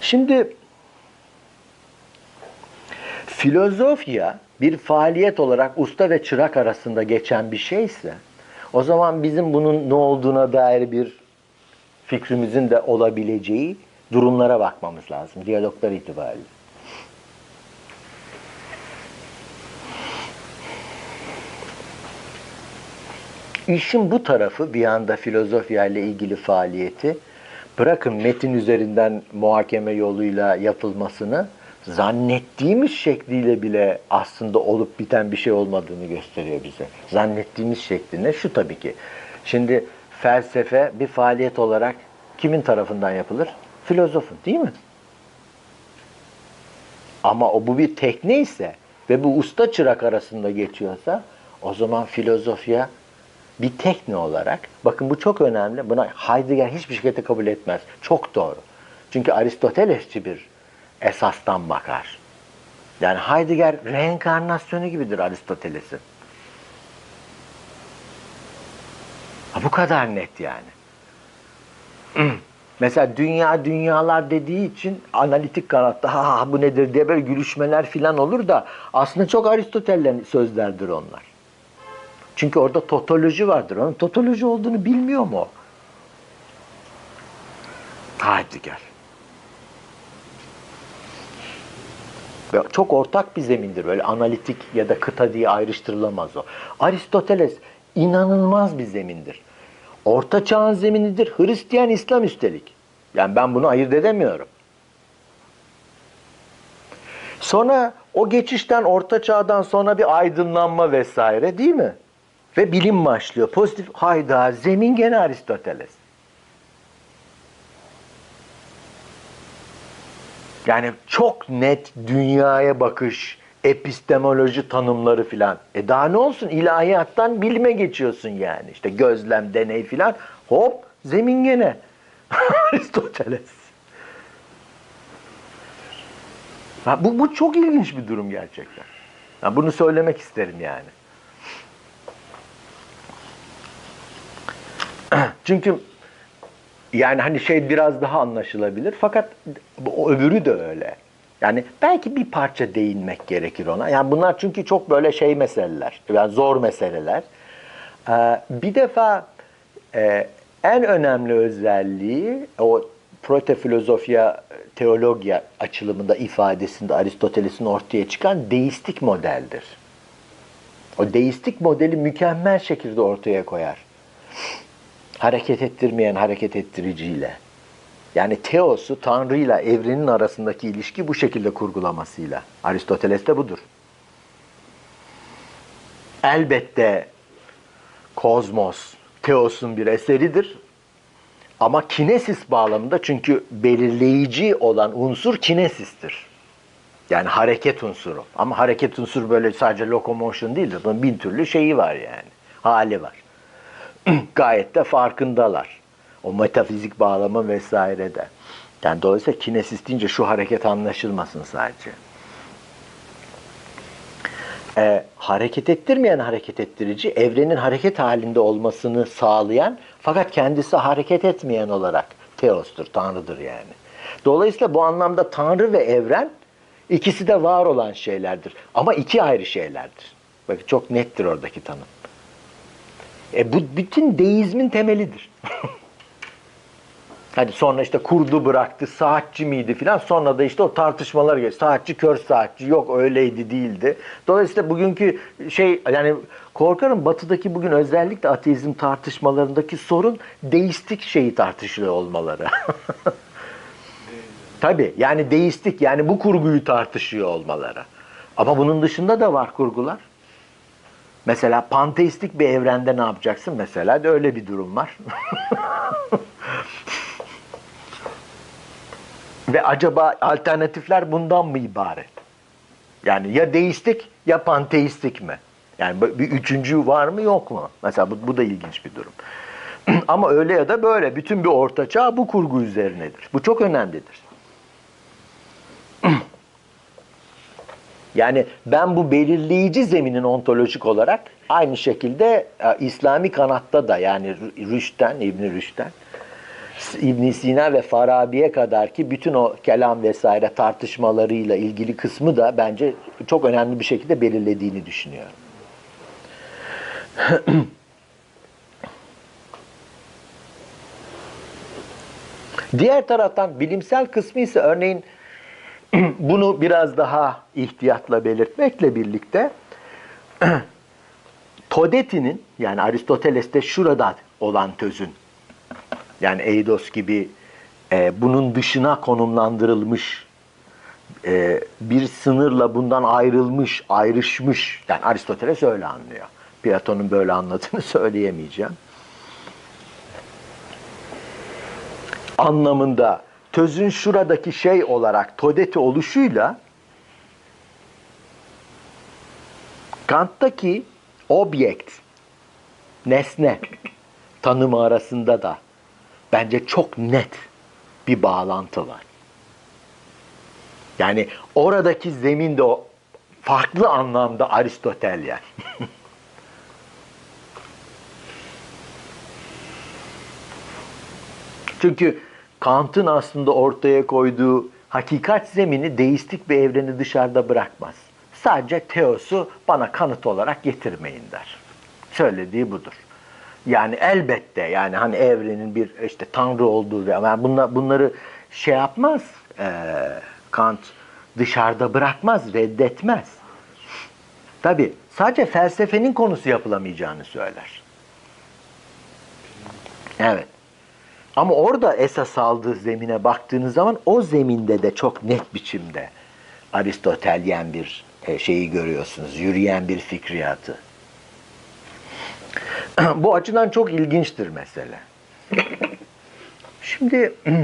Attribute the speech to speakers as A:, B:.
A: Şimdi filozofya bir faaliyet olarak usta ve çırak arasında geçen bir şeyse o zaman bizim bunun ne olduğuna dair bir fikrimizin de olabileceği durumlara bakmamız lazım diyaloglar itibariyle. İşin bu tarafı bir anda filozofya ile ilgili faaliyeti bırakın metin üzerinden muhakeme yoluyla yapılmasını zannettiğimiz şekliyle bile aslında olup biten bir şey olmadığını gösteriyor bize. Zannettiğimiz şekline şu tabii ki. Şimdi felsefe bir faaliyet olarak kimin tarafından yapılır? Filozofun değil mi? Ama o bu bir tekne ise ve bu usta çırak arasında geçiyorsa o zaman filozofya bir tekne olarak bakın bu çok önemli. Buna Heidegger hiçbir şekilde kabul etmez. Çok doğru. Çünkü Aristotelesçi bir esastan bakar. Yani Heidegger reenkarnasyonu gibidir Aristoteles'in. Ha, bu kadar net yani. Mesela dünya dünyalar dediği için analitik kanatta ha, bu nedir diye böyle gülüşmeler filan olur da aslında çok Aristotel'den sözlerdir onlar. Çünkü orada totoloji vardır. Onun totoloji olduğunu bilmiyor mu o? Heidegger. Ve Çok ortak bir zemindir. Böyle analitik ya da kıta diye ayrıştırılamaz o. Aristoteles inanılmaz bir zemindir. Orta çağın zeminidir. Hristiyan İslam üstelik. Yani ben bunu ayırt edemiyorum. Sonra o geçişten orta çağdan sonra bir aydınlanma vesaire değil mi? Ve bilim başlıyor. Pozitif hayda zemin gene Aristoteles. Yani çok net dünyaya bakış, epistemoloji tanımları filan. E daha ne olsun ilahiyattan bilime geçiyorsun yani. İşte gözlem, deney filan. Hop zemin gene Aristoteles. Ha, bu, bu çok ilginç bir durum gerçekten. Ha, bunu söylemek isterim yani. Çünkü yani hani şey biraz daha anlaşılabilir fakat öbürü de öyle. Yani belki bir parça değinmek gerekir ona. Yani bunlar çünkü çok böyle şey meseleler, yani zor meseleler. Ee, bir defa e, en önemli özelliği o protofilozofya teologya açılımında ifadesinde Aristoteles'in ortaya çıkan deistik modeldir. O deistik modeli mükemmel şekilde ortaya koyar hareket ettirmeyen hareket ettiriciyle. Yani teosu Tanrı'yla evrenin arasındaki ilişki bu şekilde kurgulamasıyla. Aristoteles de budur. Elbette kozmos teosun bir eseridir. Ama kinesis bağlamında çünkü belirleyici olan unsur kinesistir. Yani hareket unsuru. Ama hareket unsuru böyle sadece locomotion değildir. Bunun bin türlü şeyi var yani. Hali var gayet de farkındalar. O metafizik bağlamı vesaire de. Yani dolayısıyla kinesis deyince şu hareket anlaşılmasın sadece. Ee, hareket ettirmeyen hareket ettirici, evrenin hareket halinde olmasını sağlayan fakat kendisi hareket etmeyen olarak teostur, tanrıdır yani. Dolayısıyla bu anlamda tanrı ve evren ikisi de var olan şeylerdir. Ama iki ayrı şeylerdir. Bakın çok nettir oradaki tanım. E bu bütün deizmin temelidir. Hadi sonra işte kurdu bıraktı, saatçi miydi filan. Sonra da işte o tartışmalar geçti. Saatçi kör saatçi yok öyleydi değildi. Dolayısıyla bugünkü şey yani korkarım batıdaki bugün özellikle ateizm tartışmalarındaki sorun deistik şeyi tartışılıyor olmaları. Tabii yani deistik yani bu kurguyu tartışıyor olmaları. Ama bunun dışında da var kurgular. Mesela panteistik bir evrende ne yapacaksın? Mesela de öyle bir durum var. Ve acaba alternatifler bundan mı ibaret? Yani ya deistik ya panteistik mi? Yani bir üçüncü var mı yok mu? Mesela bu, bu da ilginç bir durum. Ama öyle ya da böyle. Bütün bir ortaçağ bu kurgu üzerinedir. Bu çok önemlidir. Yani ben bu belirleyici zeminin ontolojik olarak aynı şekilde e, İslami kanatta da yani Rüşten, İbn Rüşten ibn Sina ve Farabi'ye kadar ki bütün o kelam vesaire tartışmalarıyla ilgili kısmı da bence çok önemli bir şekilde belirlediğini düşünüyorum. Diğer taraftan bilimsel kısmı ise örneğin bunu biraz daha ihtiyatla belirtmekle birlikte Todeti'nin yani Aristoteles'te şurada olan tözün yani Eidos gibi e, bunun dışına konumlandırılmış e, bir sınırla bundan ayrılmış, ayrışmış. Yani Aristoteles öyle anlıyor. Platon'un böyle anladığını söyleyemeyeceğim. Anlamında tözün şuradaki şey olarak Todeti oluşuyla Kant'taki objekt, nesne tanımı arasında da bence çok net bir bağlantı var. Yani oradaki zemin de o farklı anlamda Aristotelyen. Çünkü Kant'ın aslında ortaya koyduğu hakikat zemini deistik bir evreni dışarıda bırakmaz. Sadece teosu bana kanıt olarak getirmeyin der. Söylediği budur. Yani elbette yani hani evrenin bir işte tanrı olduğu yani bunlar, bunları şey yapmaz e, Kant dışarıda bırakmaz, reddetmez. Tabi sadece felsefenin konusu yapılamayacağını söyler. Evet. Ama orada esas aldığı zemine baktığınız zaman o zeminde de çok net biçimde Aristotelyen bir e, şeyi görüyorsunuz. Yürüyen bir fikriyatı. Bu açıdan çok ilginçtir mesele. Şimdi